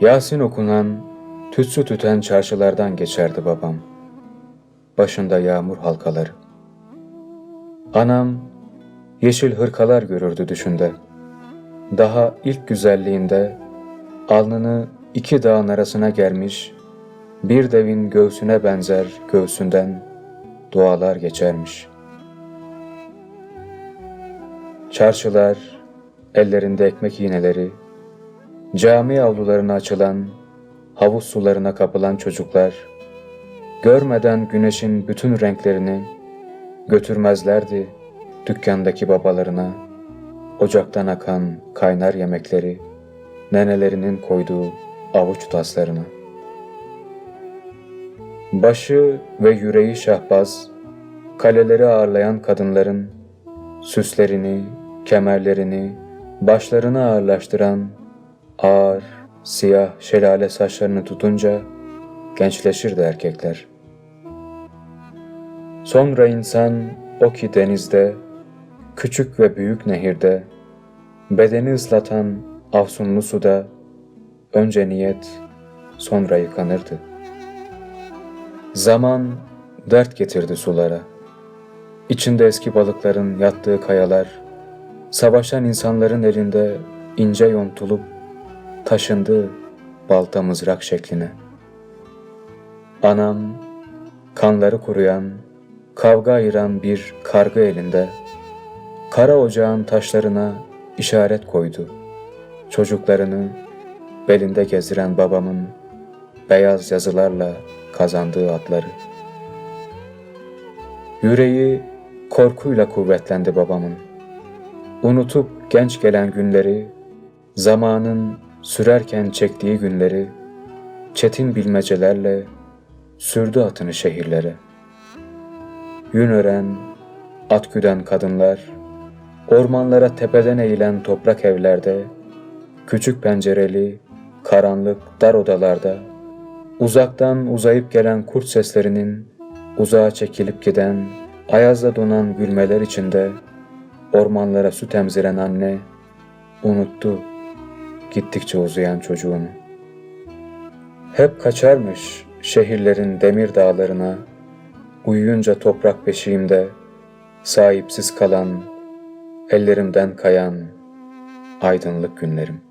Yasin okunan, tütsü tüten çarşılardan geçerdi babam. Başında yağmur halkaları. Anam yeşil hırkalar görürdü düşünde. Daha ilk güzelliğinde alnını iki dağın arasına germiş, bir devin göğsüne benzer göğsünden dualar geçermiş. Çarşılar, ellerinde ekmek iğneleri, cami avlularına açılan, havuz sularına kapılan çocuklar, görmeden güneşin bütün renklerini götürmezlerdi dükkandaki babalarına, ocaktan akan kaynar yemekleri, nenelerinin koyduğu avuç taslarına. Başı ve yüreği şahbaz, kaleleri ağırlayan kadınların süslerini, kemerlerini, başlarını ağırlaştıran ağır, siyah şelale saçlarını tutunca gençleşirdi erkekler. Sonra insan o ki denizde, küçük ve büyük nehirde, bedeni ıslatan afsunlu suda, önce niyet, sonra yıkanırdı. Zaman dert getirdi sulara. İçinde eski balıkların yattığı kayalar, savaşan insanların elinde ince yontulup taşındı balta mızrak şekline. Anam, kanları kuruyan, kavga ayıran bir kargı elinde, kara ocağın taşlarına işaret koydu. Çocuklarını belinde gezdiren babamın beyaz yazılarla kazandığı adları. Yüreği korkuyla kuvvetlendi babamın. Unutup genç gelen günleri, zamanın sürerken çektiği günleri, çetin bilmecelerle sürdü atını şehirlere. Yün ören, at güden kadınlar, ormanlara tepeden eğilen toprak evlerde, küçük pencereli, karanlık dar odalarda, uzaktan uzayıp gelen kurt seslerinin uzağa çekilip giden, ayazla donan gülmeler içinde, ormanlara süt emziren anne, unuttu gittikçe uzayan çocuğunu. Hep kaçarmış şehirlerin demir dağlarına, uyuyunca toprak beşiğimde, sahipsiz kalan, ellerimden kayan aydınlık günlerim.